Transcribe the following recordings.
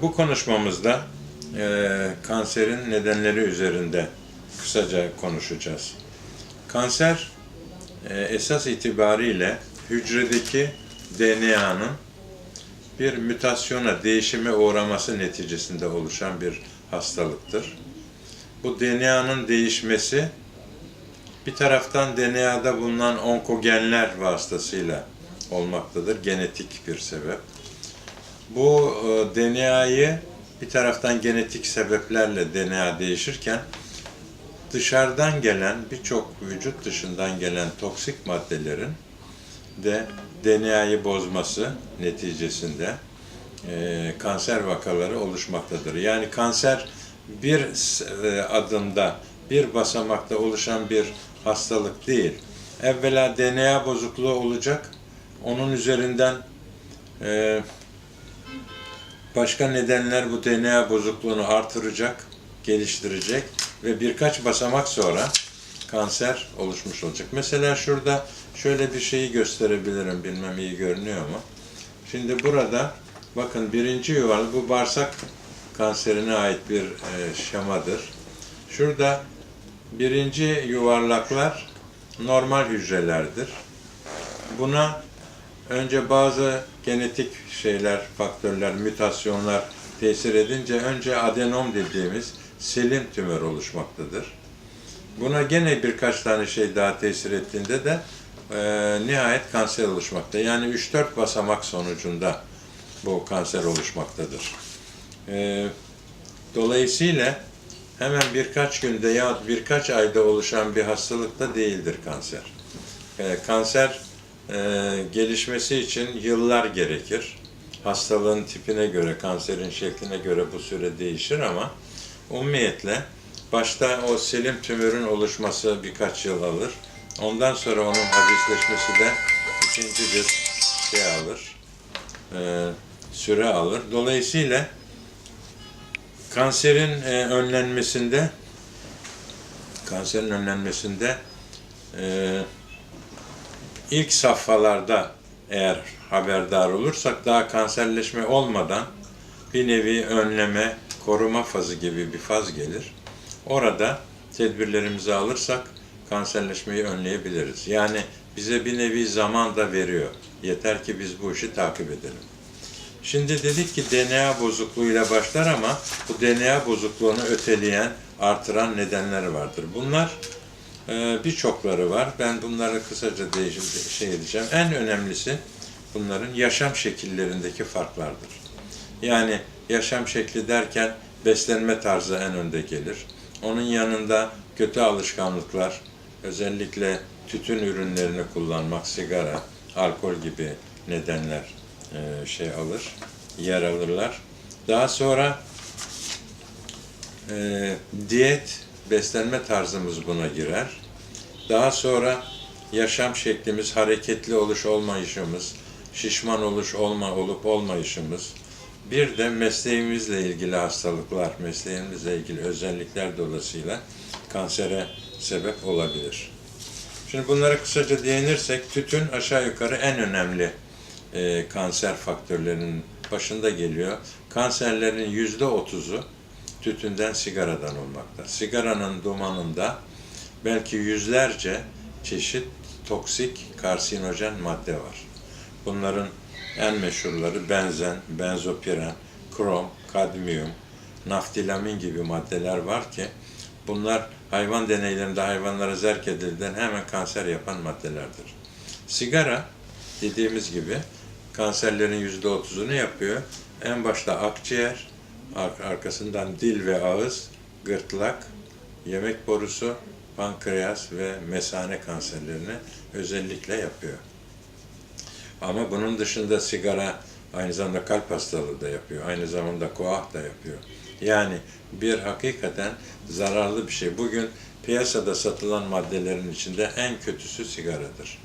Bu konuşmamızda e, kanserin nedenleri üzerinde kısaca konuşacağız. Kanser e, esas itibariyle hücredeki DNA'nın bir mütasyona, değişime uğraması neticesinde oluşan bir hastalıktır. Bu DNA'nın değişmesi bir taraftan DNA'da bulunan onkogenler vasıtasıyla olmaktadır. Genetik bir sebep. Bu e, DNA'yı bir taraftan genetik sebeplerle DNA değişirken dışarıdan gelen birçok vücut dışından gelen toksik maddelerin de DNA'yı bozması neticesinde e, kanser vakaları oluşmaktadır. Yani kanser bir e, adımda, bir basamakta oluşan bir hastalık değil. Evvela DNA bozukluğu olacak, onun üzerinden e, başka nedenler bu DNA bozukluğunu artıracak, geliştirecek ve birkaç basamak sonra kanser oluşmuş olacak. Mesela şurada şöyle bir şeyi gösterebilirim, bilmem iyi görünüyor mu? Şimdi burada bakın birinci yuvarlak bu bağırsak kanserine ait bir e, şemadır. Şurada birinci yuvarlaklar normal hücrelerdir. Buna önce bazı genetik şeyler, faktörler, mütasyonlar tesir edince önce adenom dediğimiz selim tümör oluşmaktadır. Buna gene birkaç tane şey daha tesir ettiğinde de e, nihayet kanser oluşmakta. Yani 3-4 basamak sonucunda bu kanser oluşmaktadır. E, dolayısıyla hemen birkaç günde ya birkaç ayda oluşan bir hastalık da değildir kanser. E, kanser gelişmesi için yıllar gerekir. Hastalığın tipine göre, kanserin şekline göre bu süre değişir ama umumiyetle başta o selim tümörün oluşması birkaç yıl alır. Ondan sonra onun hafifleşmesi de ikinci bir şey alır, e, süre alır. Dolayısıyla kanserin e, önlenmesinde kanserin önlenmesinde e, ilk safhalarda eğer haberdar olursak daha kanserleşme olmadan bir nevi önleme, koruma fazı gibi bir faz gelir. Orada tedbirlerimizi alırsak kanserleşmeyi önleyebiliriz. Yani bize bir nevi zaman da veriyor. Yeter ki biz bu işi takip edelim. Şimdi dedik ki DNA bozukluğuyla başlar ama bu DNA bozukluğunu öteleyen, artıran nedenler vardır. Bunlar birçokları var. Ben bunları kısaca değişim, şey edeceğim. En önemlisi bunların yaşam şekillerindeki farklardır. Yani yaşam şekli derken beslenme tarzı en önde gelir. Onun yanında kötü alışkanlıklar, özellikle tütün ürünlerini kullanmak, sigara, alkol gibi nedenler e, şey alır, yer alırlar. Daha sonra e, diyet, beslenme tarzımız buna girer. Daha sonra yaşam şeklimiz, hareketli oluş olmayışımız, şişman oluş olma olup olmayışımız, bir de mesleğimizle ilgili hastalıklar, mesleğimizle ilgili özellikler dolayısıyla kansere sebep olabilir. Şimdi bunlara kısaca değinirsek, tütün aşağı yukarı en önemli e, kanser faktörlerinin başında geliyor. Kanserlerin yüzde otuzu tütünden, sigaradan olmakta. Sigaranın dumanında belki yüzlerce çeşit toksik karsinojen madde var. Bunların en meşhurları benzen, benzopiren, krom, kadmiyum, naftilamin gibi maddeler var ki bunlar hayvan deneylerinde hayvanlara zerk edilden hemen kanser yapan maddelerdir. Sigara dediğimiz gibi kanserlerin yüzde otuzunu yapıyor. En başta akciğer, arkasından dil ve ağız, gırtlak, yemek borusu, pankreas ve mesane kanserlerini özellikle yapıyor. Ama bunun dışında sigara aynı zamanda kalp hastalığı da yapıyor. Aynı zamanda koah da yapıyor. Yani bir hakikaten zararlı bir şey. Bugün piyasada satılan maddelerin içinde en kötüsü sigaradır.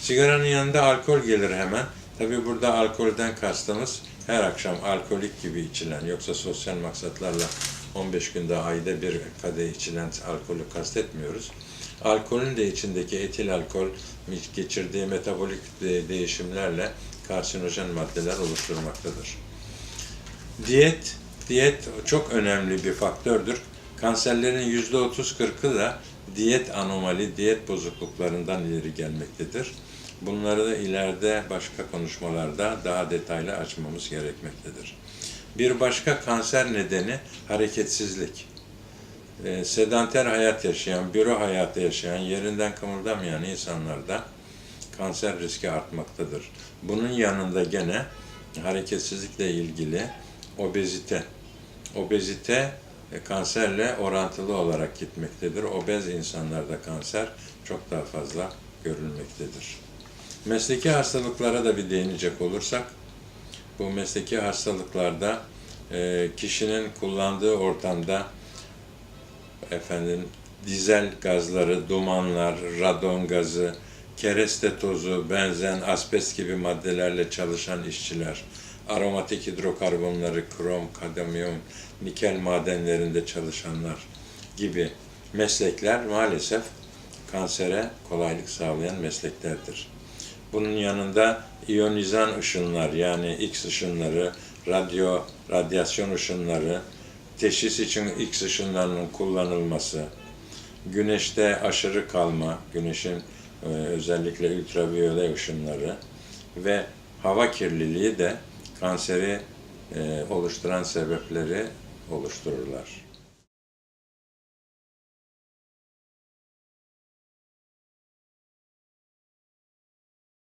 Sigaranın yanında alkol gelir hemen. Tabi burada alkolden kastımız her akşam alkolik gibi içilen yoksa sosyal maksatlarla 15 günde ayda bir kadeh içilen alkolü kastetmiyoruz. Alkolün de içindeki etil alkol geçirdiği metabolik değişimlerle karsinojen maddeler oluşturmaktadır. Diyet, diyet çok önemli bir faktördür. Kanserlerin yüzde 30-40'ı da diyet anomali, diyet bozukluklarından ileri gelmektedir. Bunları da ileride başka konuşmalarda daha detaylı açmamız gerekmektedir. Bir başka kanser nedeni hareketsizlik. Ee, sedanter hayat yaşayan, büro hayatı yaşayan, yerinden kımıldamayan insanlarda kanser riski artmaktadır. Bunun yanında gene hareketsizlikle ilgili obezite. Obezite e, kanserle orantılı olarak gitmektedir. Obez insanlarda kanser çok daha fazla görülmektedir. Mesleki hastalıklara da bir değinecek olursak, bu mesleki hastalıklarda e, kişinin kullandığı ortamda efendim dizel gazları, dumanlar, radon gazı, kereste tozu, benzen, asbest gibi maddelerle çalışan işçiler, aromatik hidrokarbonları, krom, kadmiyum, nikel madenlerinde çalışanlar gibi meslekler maalesef kansere kolaylık sağlayan mesleklerdir. Bunun yanında iyonizan ışınlar yani X ışınları, radyo, radyasyon ışınları, teşhis için X ışınlarının kullanılması, güneşte aşırı kalma, güneşin e, özellikle ultraviyole ışınları ve hava kirliliği de kanseri e, oluşturan sebepleri oluştururlar.